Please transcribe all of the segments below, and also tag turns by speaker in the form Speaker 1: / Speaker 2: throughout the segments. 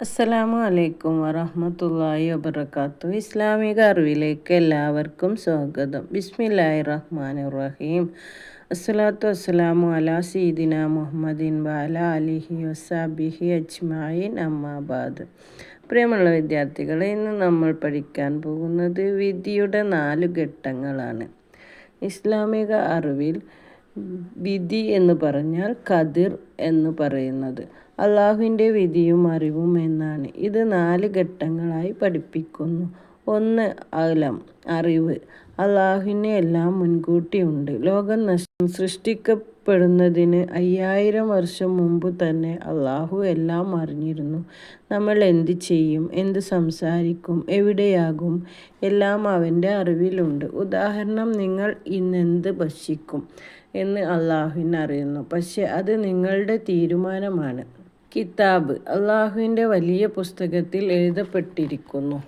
Speaker 1: അസ്സലാമു അലൈക്കും വറഹമത്തല്ലാഹി വബർക്കാത്തു ഇസ്ലാമിക അറിവിലേക്ക് എല്ലാവർക്കും സ്വാഗതം. ബിസ്മില്ലാഹി റഹ്മാൻ റഹീം. അസ്സലാത്തു വസ്സലാമു അലാ സീദിന മുഹമ്മദിൻ ബാല അലിഹി വസാബിഹി അജ്മായിൻ അമ്മാബാദ് പ്രിയമുള്ള വിദ്യാർത്ഥികളെ ഇന്ന് നമ്മൾ പഠിക്കാൻ പോകുന്നത് വിധിയുടെ നാല് ഘട്ടങ്ങളാണ്. ഇസ്ലാമിക അറിവിൽ വിധി എന്ന് പറഞ്ഞാൽ കതിർ എന്ന് പറയുന്നത്. അള്ളാഹുവിന്റെ വിധിയും അറിവും എന്നാണ്. ഇത് നാല് ഘട്ടങ്ങളായി പഠിപ്പിക്കുന്നു. ഒന്ന് അലം അറിവ്. അള്ളാഹുവിനെ എല്ലാം മുൻകൂട്ടിയുണ്ട് ലോകം നഷ്ടം സൃഷ്ടിക്കപ്പെടുന്നതിന് അയ്യായിരം വർഷം മുമ്പ് തന്നെ അള്ളാഹു എല്ലാം അറിഞ്ഞിരുന്നു. നമ്മൾ എന്ത് ചെയ്യും? എന്ത് സംസാരിക്കും? എവിടെയാകും? എല്ലാം അവന്റെ അറിവിലുണ്ട്. ഉദാഹരണം നിങ്ങൾ ഇന്നെന്ത് ഭക്ഷിക്കും എന്ന് അള്ളാഹുവിനറിയുന്നു പക്ഷെ അത് നിങ്ങളുടെ തീരുമാനമാണ്. കിതാബ് അള്ളാഹുവിന്റെ വലിയ പുസ്തകത്തിൽ എഴുതപ്പെട്ടിരിക്കുന്നു.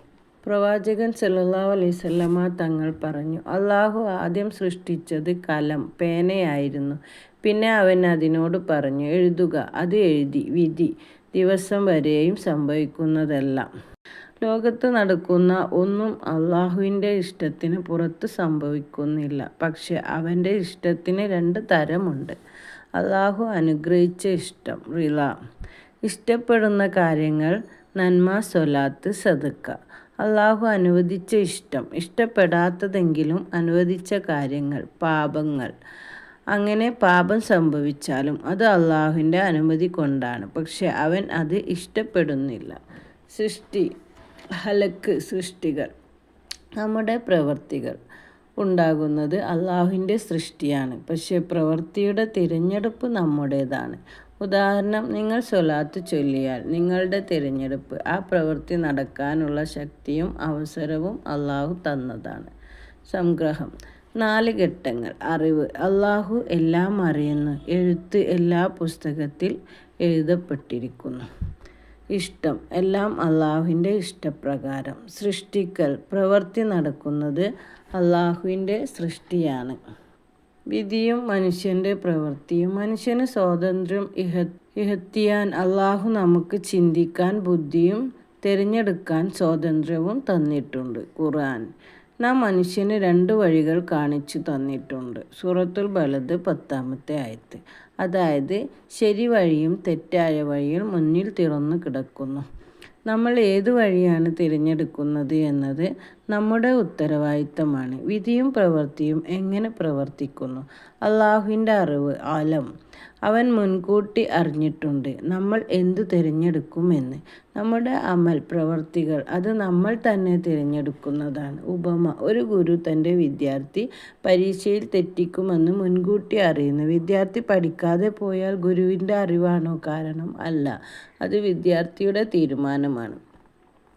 Speaker 1: പ്രവാചകൻ സല്ലാ അലൈവല്ലമ തങ്ങൾ പറഞ്ഞു അള്ളാഹു ആദ്യം സൃഷ്ടിച്ചത് കലം പേനയായിരുന്നു. പിന്നെ അവൻ അതിനോട് പറഞ്ഞു എഴുതുക അത് എഴുതി വിധി ദിവസം വരെയും സംഭവിക്കുന്നതെല്ലാം. ലോകത്ത് നടക്കുന്ന ഒന്നും അള്ളാഹുവിന്റെ ഇഷ്ടത്തിന് പുറത്ത് സംഭവിക്കുന്നില്ല. പക്ഷെ അവന്റെ ഇഷ്ടത്തിന് രണ്ട് തരമുണ്ട്. അള്ളാഹു അനുഗ്രഹിച്ച ഇഷ്ടം റിള. ഇഷ്ടപ്പെടുന്ന കാര്യങ്ങൾ നന്മ സൊലാത്ത് സതുക്ക അള്ളാഹു അനുവദിച്ച ഇഷ്ടം ഇഷ്ടപ്പെടാത്തതെങ്കിലും അനുവദിച്ച കാര്യങ്ങൾ പാപങ്ങൾ. അങ്ങനെ പാപം സംഭവിച്ചാലും അത് അള്ളാഹുവിന്റെ അനുമതി കൊണ്ടാണ്. പക്ഷെ അവൻ അത് ഇഷ്ടപ്പെടുന്നില്ല. സൃഷ്ടി ഹലക്ക് സൃഷ്ടികൾ നമ്മുടെ പ്രവൃത്തികൾ ഉണ്ടാകുന്നത് അള്ളാഹുവിന്റെ സൃഷ്ടിയാണ്. പക്ഷേ പ്രവൃത്തിയുടെ തിരഞ്ഞെടുപ്പ് നമ്മുടേതാണ്. ഉദാഹരണം നിങ്ങൾ സ്വലാത്ത് ചൊല്ലിയാൽ നിങ്ങളുടെ തിരഞ്ഞെടുപ്പ് ആ പ്രവൃത്തി നടക്കാനുള്ള ശക്തിയും അവസരവും അള്ളാഹു തന്നതാണ്. സംഗ്രഹം നാല് ഘട്ടങ്ങൾ. അറിവ് അള്ളാഹു എല്ലാം അറിയുന്നു. എഴുത്ത് എല്ലാ പുസ്തകത്തിൽ എഴുതപ്പെട്ടിരിക്കുന്നു. ഇഷ്ടം. എല്ലാം അള്ളാഹുവിന്റെ ഇഷ്ടപ്രകാരം. സൃഷ്ടിക്കൽ പ്രവൃത്തി നടക്കുന്നത് അള്ളാഹുവിന്റെ സൃഷ്ടിയാണ്. വിധിയും മനുഷ്യന്റെ പ്രവൃത്തിയും മനുഷ്യന് സ്വാതന്ത്ര്യം ഇഹ ഇഹത്തിയാൻ അള്ളാഹു നമുക്ക് ചിന്തിക്കാൻ ബുദ്ധിയും തിരഞ്ഞെടുക്കാൻ സ്വാതന്ത്ര്യവും തന്നിട്ടുണ്ട്. ഖുർആൻ നാം മനുഷ്യന് രണ്ട് വഴികൾ കാണിച്ചു തന്നിട്ടുണ്ട്. സൂറത്തുൽ ബലത് പത്താമത്തെ ആയത്ത്. അതായത് ശരി വഴിയും തെറ്റായ വഴിയും മുന്നിൽ തുറന്നു കിടക്കുന്നു. നമ്മൾ ഏതു വഴിയാണ് തിരഞ്ഞെടുക്കുന്നത് എന്നത് നമ്മുടെ ഉത്തരവാദിത്തമാണ്. വിധിയും പ്രവൃത്തിയും എങ്ങനെ പ്രവർത്തിക്കുന്നു? അള്ളാഹുവിന്റെ അറിവ് ആലം. അവൻ മുൻകൂട്ടി അറിഞ്ഞിട്ടുണ്ട് നമ്മൾ എന്തു തിരഞ്ഞെടുക്കുമെന്ന്. നമ്മുടെ അമൽ പ്രവർത്തികൾ അത് നമ്മൾ തന്നെ തിരഞ്ഞെടുക്കുന്നതാണ്. ഉപമ ഒരു ഗുരു തന്റെ വിദ്യാർത്ഥി പരീക്ഷയിൽ തെറ്റിക്കുമെന്ന് മുൻകൂട്ടി അറിയുന്നു. വിദ്യാർത്ഥി പഠിക്കാതെ പോയാൽ ഗുരുവിന്റെ അറിവാണോ? കാരണം അല്ല. അത് വിദ്യാർത്ഥിയുടെ തീരുമാനമാണ്.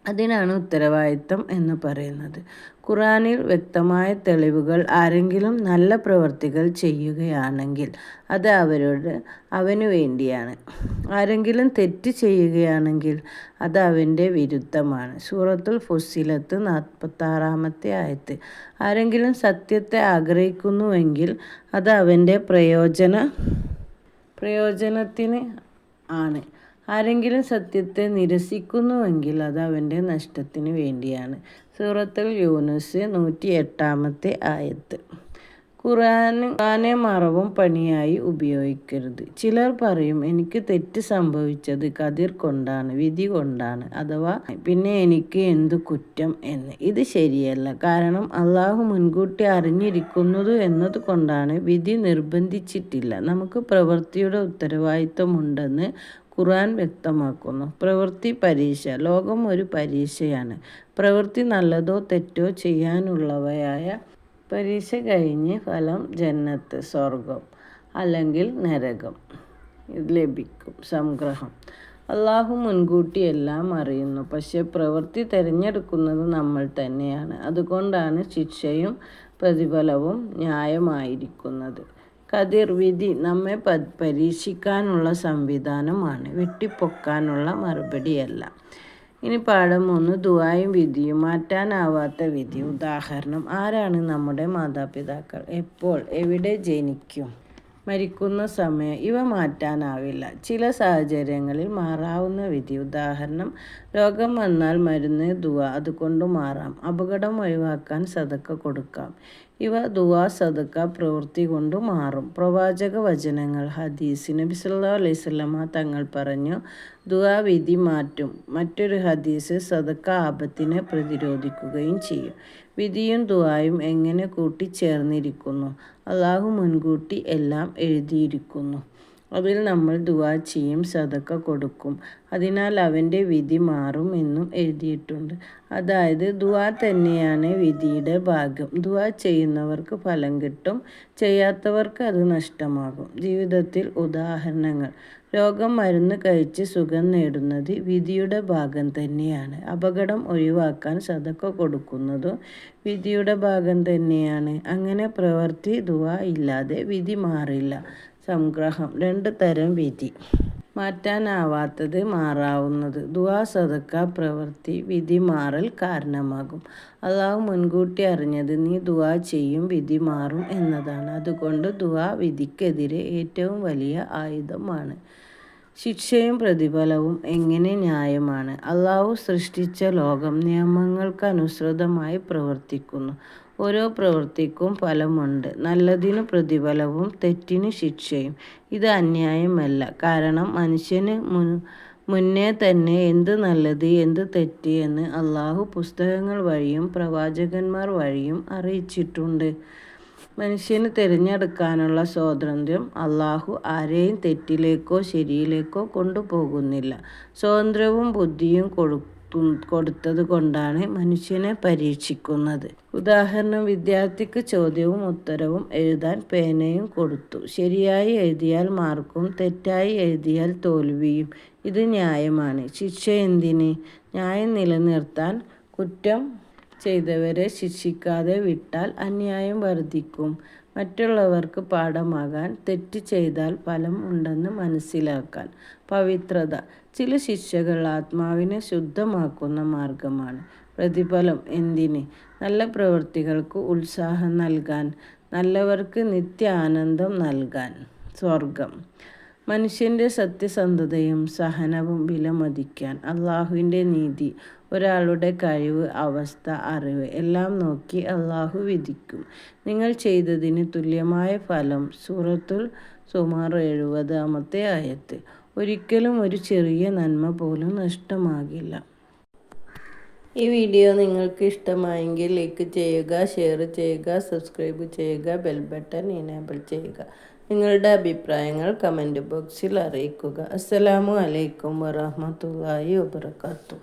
Speaker 1: അതിനാണ് ഉത്തരവാദിത്തം എന്ന് പറയുന്നത്. ഖുറാനിൽ വ്യക്തമായ തെളിവുകൾ ആരെങ്കിലും നല്ല പ്രവർത്തികൾ ചെയ്യുകയാണെങ്കിൽ അത് അവരോട് അവനു വേണ്ടിയാണ്. ആരെങ്കിലും തെറ്റ് ചെയ്യുകയാണെങ്കിൽ അത് അവന്റെ വിരുദ്ധമാണ്. സൂറത്തുൽ ഫുസിലത്ത് നാൽപ്പത്താറാമത്തെ ആയത്ത്. ആരെങ്കിലും സത്യത്തെ ആഗ്രഹിക്കുന്നുവെങ്കിൽ അത് അവന്റെ പ്രയോജന പ്രയോജനത്തിന് ആണ്. ആരെങ്കിലും സത്യത്തെ നിരസിക്കുന്നുവെങ്കിൽ അത് അവന്റെ നഷ്ടത്തിന് വേണ്ടിയാണ്. സൂറത്തുൽ യൂനുസ് നൂറ്റി എട്ടാമത്തെ ആയത്ത്. ഖുർആൻ ഖുർആനെ മറവും പണിയായി ഉപയോഗിക്കരുത്. ചിലർ പറയും എനിക്ക് തെറ്റ് സംഭവിച്ചത് കതിർ കൊണ്ടാണ് വിധി കൊണ്ടാണ് അഥവാ പിന്നെ എനിക്ക് എന്തു കുറ്റം എന്ന്. ഇത് ശരിയല്ല. കാരണം അള്ളാഹു മുൻകൂട്ടി അറിഞ്ഞിരിക്കുന്നത് എന്നതുകൊണ്ടാണ് വിധി നിർബന്ധിച്ചിട്ടില്ല. നമുക്ക് പ്രവൃത്തിയുടെ ഉത്തരവാദിത്വമുണ്ടെന്ന് ഖുർആൻ വ്യക്തമാക്കുന്നു. പ്രവൃത്തി പരീക്ഷ. ലോകം ഒരു പരീക്ഷയാണ്. പ്രവൃത്തി നല്ലതോ തെറ്റോ ചെയ്യാനുള്ളവയായ പരീക്ഷ കഴിഞ്ഞ് ഫലം ജന്നത്ത് സ്വർഗം അല്ലെങ്കിൽ നരകം. ലഭിക്കും. സംഗ്രഹം. അള്ളാഹു മുൻകൂട്ടി എല്ലാം അറിയുന്നു. പക്ഷെ പ്രവൃത്തി തിരഞ്ഞെടുക്കുന്നത് നമ്മൾ തന്നെയാണ്. അതുകൊണ്ടാണ് ശിക്ഷയും പ്രതിഫലവും ന്യായമായിരിക്കുന്നത്. കതിർ വിധി നമ്മെ പരീക്ഷിക്കാനുള്ള സംവിധാനമാണ്. വെട്ടിപ്പൊക്കാനുള്ള മറുപടിയല്ല. ഇനി പാഠം ഒന്ന് ദുവായും വിധിയും മാറ്റാനാവാത്ത വിധി. ഉദാഹരണം ആരാണ് നമ്മുടെ മാതാപിതാക്കൾ? എപ്പോൾ എവിടെ ജനിക്കും? മരിക്കുന്ന സമയം ഇവ മാറ്റാനാവില്ല. ചില സാഹചര്യങ്ങളിൽ മാറാവുന്ന വിധി. ഉദാഹരണം രോഗം വന്നാൽ മരുന്ന് ദുവ അതുകൊണ്ട് മാറാം. അപകടം ഒഴിവാക്കാൻ സതക്ക കൊടുക്കാം. ഇവ ദുവാ സദക്ക പ്രവൃത്തി കൊണ്ട് മാറും. പ്രവാചക വചനങ്ങൾ ഹദീസ് നബി സല്ലാ സ്വലമ തങ്ങൾ പറഞ്ഞു ദുവാ വിധി മാറ്റും. മറ്റൊരു ഹദീസ് സദക്ക ആപത്തിനെ പ്രതിരോധിക്കുകയും ചെയ്യും. വിധിയും ദുവായും എങ്ങനെ കൂട്ടിച്ചേർന്നിരിക്കുന്നു? അള്ളാഹു മുൻകൂട്ടി എല്ലാം എഴുതിയിരിക്കുന്നു. അതിൽ നമ്മൾ ദുവാ ചെയ്യും സതക്ക കൊടുക്കും. അതിനാൽ അവന്റെ വിധി മാറും എന്നും എഴുതിയിട്ടുണ്ട്. അതായത് ദുവാ തന്നെയാണ് വിധിയുടെ ഭാഗം. ദുവാ ചെയ്യുന്നവർക്ക് ഫലം കിട്ടും ചെയ്യാത്തവർക്ക് അത് നഷ്ടമാകും. ജീവിതത്തിൽ ഉദാഹരണങ്ങൾ. രോഗം മരുന്ന് കഴിച്ച് സുഖം നേടുന്നത് വിധിയുടെ ഭാഗം തന്നെയാണ്. അപകടം ഒഴിവാക്കാൻ സതക്ക കൊടുക്കുന്നതും വിധിയുടെ ഭാഗം തന്നെയാണ്. അങ്ങനെ പ്രവൃത്തി ദുവ ഇല്ലാതെ വിധി മാറില്ല. സംഗ്രഹം. രണ്ട് തരം വിധി. മാറ്റാനാവാത്തത് മാറാവുന്നത്. ദുവാ സതക്ക പ്രവൃത്തി വിധി മാറൽ കാരണമാകും. അള്ളാഹു മുൻകൂട്ടി അറിഞ്ഞത് നീ ദുവാ ചെയ്യും വിധി മാറും എന്നതാണ്. അതുകൊണ്ട് ദുവാ വിധിക്കെതിരെ ഏറ്റവും വലിയ ആയുധമാണ്. ശിക്ഷയും പ്രതിഫലവും എങ്ങനെ ന്യായമാണ്? അള്ളാഹു സൃഷ്ടിച്ച ലോകം നിയമങ്ങൾക്കനുസൃതമായി പ്രവർത്തിക്കുന്നു. ഓരോ പ്രവൃത്തിക്കും ഫലമുണ്ട്. നല്ലതിന് പ്രതിഫലവും തെറ്റിന് ശിക്ഷയും. ഇത് അന്യായമല്ല. കാരണം മനുഷ്യന് മുന്നേ തന്നെ എന്ത് നല്ലത് എന്ത് തെറ്റ് എന്ന് അള്ളാഹു പുസ്തകങ്ങൾ വഴിയും പ്രവാചകന്മാർ വഴിയും അറിയിച്ചിട്ടുണ്ട്. മനുഷ്യന് തിരഞ്ഞെടുക്കാനുള്ള സ്വാതന്ത്ര്യം അള്ളാഹു ആരെയും തെറ്റിലേക്കോ ശരിയിലേക്കോ കൊണ്ടുപോകുന്നില്ല. സ്വാതന്ത്ര്യവും ബുദ്ധിയും കൊടുക്കും കൊടുത്തത് കൊണ്ടാണ് മനുഷ്യനെ പരീക്ഷിക്കുന്നത്. ഉദാഹരണം വിദ്യാർത്ഥിക്ക് ചോദ്യവും ഉത്തരവും എഴുതാൻ പേനയും കൊടുത്തു. ശരിയായി എഴുതിയാൽ മാർക്കും തെറ്റായി എഴുതിയാൽ തോൽവിയും. ഇത് ന്യായമാണ്. ശിക്ഷ എന്തിന്? ന്യായം നിലനിർത്താൻ കുറ്റം ചെയ്തവരെ ശിക്ഷിക്കാതെ വിട്ടാൽ അന്യായം വർദ്ധിക്കും. മറ്റുള്ളവർക്ക് പാഠമാകാൻ തെറ്റ് ചെയ്താൽ ഫലം ഉണ്ടെന്ന് മനസ്സിലാക്കാൻ. പവിത്രത. ചില ശിക്ഷകൾ ആത്മാവിനെ ശുദ്ധമാക്കുന്ന മാർഗമാണ്. പ്രതിഫലം എന്തിന്? നല്ല പ്രവൃത്തികൾക്ക് ഉത്സാഹം നൽകാൻ നല്ലവർക്ക് നിത്യ ആനന്ദം നൽകാൻ. സ്വർഗം മനുഷ്യന്റെ സത്യസന്ധതയും സഹനവും വിലമതിക്കാൻ അള്ളാഹുവിന്റെ നീതി ഒരാളുടെ കഴിവ് അവസ്ഥ അറിവ് എല്ലാം നോക്കി അള്ളാഹു വിധിക്കും. നിങ്ങൾ ചെയ്തതിന് തുല്യമായ ഫലം സൂറത്തുൽ സുമാർ എഴുപതാമത്തെ ആയത്ത്. ഒരിക്കലും ഒരു ചെറിയ നന്മ പോലും നഷ്ടമാകില്ല. ഈ വീഡിയോ നിങ്ങൾക്ക് ഇഷ്ടമായെങ്കിൽ ലൈക്ക് ചെയ്യുക ഷെയർ ചെയ്യുക സബ്സ്ക്രൈബ് ചെയ്യുക ബെൽ ബട്ടൺ ഇനേബിൾ ചെയ്യുക. നിങ്ങളുടെ അഭിപ്രായങ്ങൾ കമന്റ് ബോക്സിൽ അറിയിക്കുക. അസ്സലാമു അലൈക്കും വറഹമത്തല്ലാഹി വബർക്കാത്തു